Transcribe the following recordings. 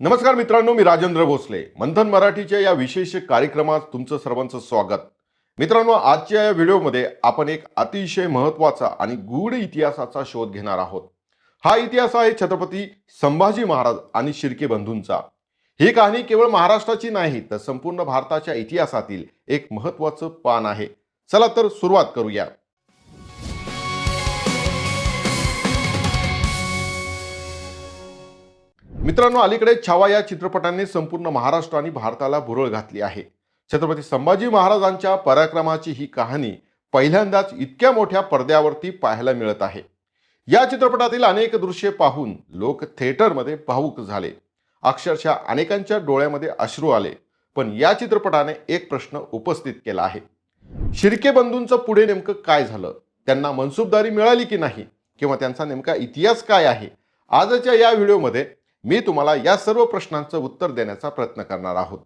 नमस्कार मित्रांनो मी राजेंद्र भोसले. मंथन मराठीच्या या विशेष कार्यक्रमात तुमचं सर्वांचं स्वागत. मित्रांनो आजच्या या व्हिडिओमध्ये आपण एक अतिशय महत्त्वाचा आणि गूढ इतिहासाचा शोध घेणार आहोत. हा इतिहास आहे छत्रपती संभाजी महाराज आणि शिर्के बंधूंचा. ही कहाणी केवळ महाराष्ट्राची नाही तर संपूर्ण भारताच्या इतिहासातील एक महत्त्वाचं पान आहे. चला तर सुरुवात करूया. मित्रांनो अलीकडे छावा या चित्रपटाने संपूर्ण महाराष्ट्र आणि भारताला भुरळ घातली आहे. छत्रपती संभाजी महाराजांच्या पराक्रमाची ही कहाणी पहिल्यांदाच इतक्या मोठ्या पडद्यावरती पाहायला मिळत आहे. या चित्रपटातील अनेक दृश्ये पाहून लोक थिएटरमध्ये भावूक झाले. अक्षरशः अनेकांच्या डोळ्यामध्ये अश्रू आले पण या चित्रपटाने एक प्रश्न उपस्थित केला आहे. शिर्के बंधूंचं पुढे नेमकं काय झालं? त्यांना मनसुबदारी मिळाली की नाही? किंवा त्यांचा नेमका इतिहास काय आहे? आजच्या या व्हिडिओमध्ये मी तुम्हाला या सर्व प्रश्नांचं उत्तर देण्याचा प्रयत्न करणार आहोत.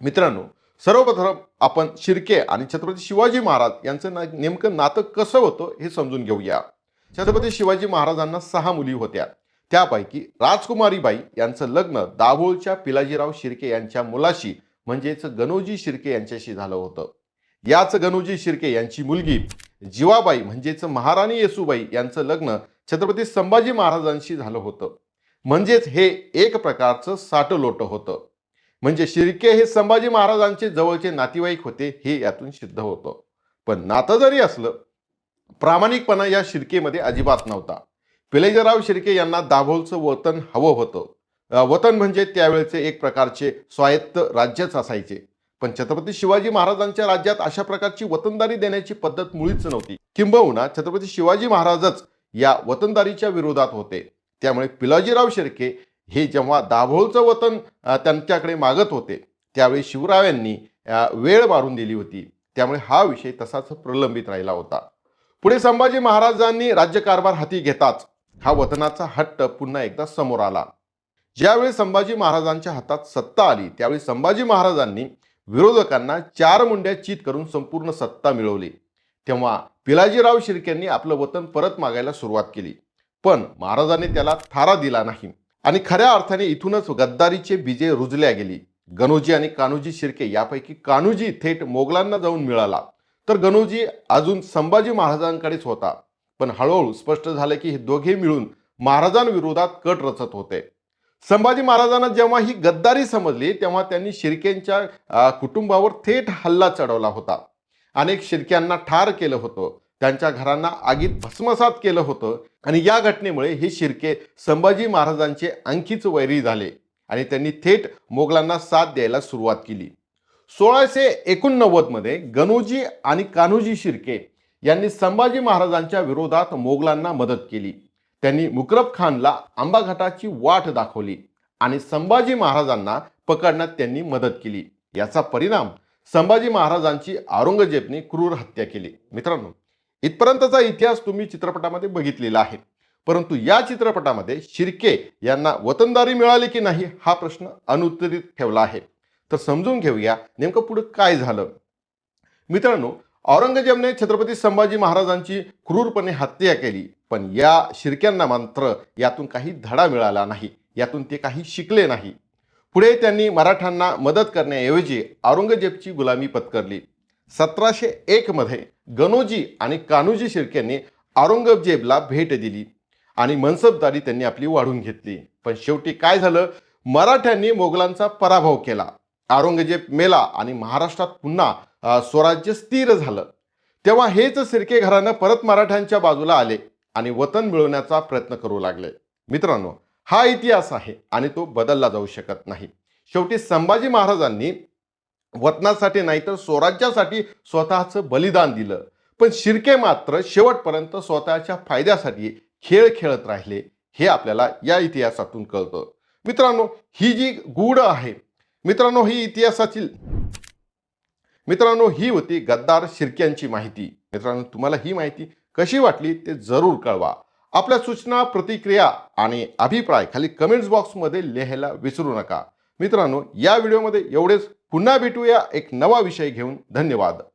मित्रांनो सर्वप्रथम आपण शिर्के आणि छत्रपती शिवाजी महाराज यांचं ना नेमकं नातं कसं होतं हे समजून घेऊया. छत्रपती शिवाजी महाराजांना सहा मुली होत्या. त्यापैकी राजकुमारीबाई यांचं लग्न दाभोळच्या पिलाजीराव शिर्के यांच्या मुलाशी म्हणजेच गणोजी शिर्के यांच्याशी झालं होतं. याच गणोजी शिर्के यांची मुलगी जिवाबाई म्हणजेच महाराणी येसूबाई यांचं लग्न छत्रपती संभाजी महाराजांशी झालं होतं. म्हणजेच हे एक प्रकारचं साटलोट होतं. म्हणजे शिर्के हे संभाजी महाराजांचे जवळचे नातेवाईक होते हे यातून सिद्ध होतं. पण नातं जरी असलं प्रामाणिकपणा या शिर्केमध्ये अजिबात नव्हता. पिलेजराव शिर्के यांना दाभोलचं वतन हवं होतं. वतन म्हणजे त्यावेळेचे एक प्रकारचे स्वायत्त राज्यच असायचे. पण छत्रपती शिवाजी महाराजांच्या राज्यात अशा प्रकारची वतनदारी देण्याची पद्धत मुळीच नव्हती. किंबहुना छत्रपती शिवाजी महाराजच या वतनदारीच्या विरोधात होते. त्यामुळे पिलाजीराव शिर्के हे जेव्हा दाभोळचं वतन त्यांच्याकडे मागत होते त्यावेळी शिवरायांनी यांनी वेळ मारून दिली होती. त्यामुळे हा विषय तसाच प्रलंबित राहिला होता. पुढे संभाजी महाराजांनी राज्यकारभार हाती घेताच हा वतनाचा हट्ट पुन्हा एकदा समोर आला. ज्यावेळी संभाजी महाराजांच्या हातात सत्ता आली त्यावेळी संभाजी महाराजांनी विरोधकांना चार मुंड्या चित करून संपूर्ण सत्ता मिळवली. तेव्हा पिलाजीराव शिर्केंनी आपलं वतन परत मागायला सुरुवात केली. पण महाराजांनी त्याला थारा दिला नाही. आणि खऱ्या अर्थाने इथूनच गद्दारीचे बीजे रुजल्या गेली. गणोजी आणि कान्होजी शिर्के यापैकी कान्होजी थेट मोगलांना जाऊन मिळाला. तर गणोजी अजून संभाजी महाराजांकडेच होता. पण हळूहळू स्पष्ट झालं की हे दोघे मिळून महाराजांविरोधात कट रचत होते. संभाजी महाराजांना जेव्हा ही गद्दारी समजली तेव्हा त्यांनी शिर्केंच्या कुटुंबावर थेट हल्ला चढवला होता. अनेक शिर्क्यांना ठार केलं होतं. त्यांच्या घरांना आगीत भस्मसात केलं होतं. आणि या घटनेमुळे हे शिर्के संभाजी महाराजांचे आणखीच वैरी झाले आणि त्यांनी थेट मोगलांना साथ द्यायला सुरुवात केली. सोळाशे एकोणनव्वदमध्ये गणोजी आणि कान्होजी शिर्के यांनी संभाजी महाराजांच्या विरोधात मोगलांना मदत केली. त्यांनी मुकरब खानला आंबाघाटाची वाट दाखवली आणि संभाजी महाराजांना पकडण्यात त्यांनी मदत केली. याचा परिणाम संभाजी महाराजांची औरंगजेबने क्रूर हत्या केली. मित्रांनो इथपर्यंतचा इतिहास तुम्ही चित्रपटामध्ये बघितलेला आहे. परंतु या चित्रपटामध्ये शिर्के यांना वतनदारी मिळाली की नाही हा प्रश्न अनुत्तरित ठेवला आहे. तर समजून घेऊया नेमकं पुढे काय झालं. मित्रांनो औरंगजेबने छत्रपती संभाजी महाराजांची क्रूरपणे हत्या केली पण या शिर्क्यांना मात्र यातून काही धडा मिळाला नाही यातून ते काही शिकले नाही. पुढे त्यांनी मराठ्यांना मदत करण्याऐवजी औरंगजेबची गुलामी पत्करली. सतराशे एकमध्ये गणोजी आणि कान्होजी शिर्क्यांनी औरंगजेबला भेट दिली आणि मनसबदारी त्यांनी आपली वाढून घेतली. पण शेवटी काय झालं? मराठ्यांनी मोगलांचा पराभव केला. औरंगजेब मेला आणि महाराष्ट्रात पुन्हा स्वराज्य स्थिर झालं. तेव्हा हेच शिर्के घरानं परत मराठ्यांच्या बाजूला आले आणि वतन मिळवण्याचा प्रयत्न करू लागले. मित्रांनो हा इतिहास आहे आणि तो बदलला जाऊ शकत नाही. शेवटी संभाजी महाराजांनी वतनासाठी नाही तर स्वराज्यासाठी स्वतःचं बलिदान दिलं. पण शिर्के मात्र शेवटपर्यंत स्वतःच्या फायद्यासाठी खेळ खेळत राहिले हे आपल्याला या इतिहासातून कळतं. मित्रांनो ही जी गूढ आहे मित्रांनो ही इतिहासातील मित्रांनो ही होती गद्दार शिर्क्यांची माहिती. मित्रांनो तुम्हाला ही माहिती कशी वाटली ते जरूर कळवा. आपल्या सूचना प्रतिक्रिया आणि अभिप्राय खाली कमेंट्स बॉक्समध्ये लिहायला विसरू नका. मित्रांनो या व्हिडिओमध्ये एवढेच. पुन्हा भेटूया एक नवा विषय घेऊन. धन्यवाद.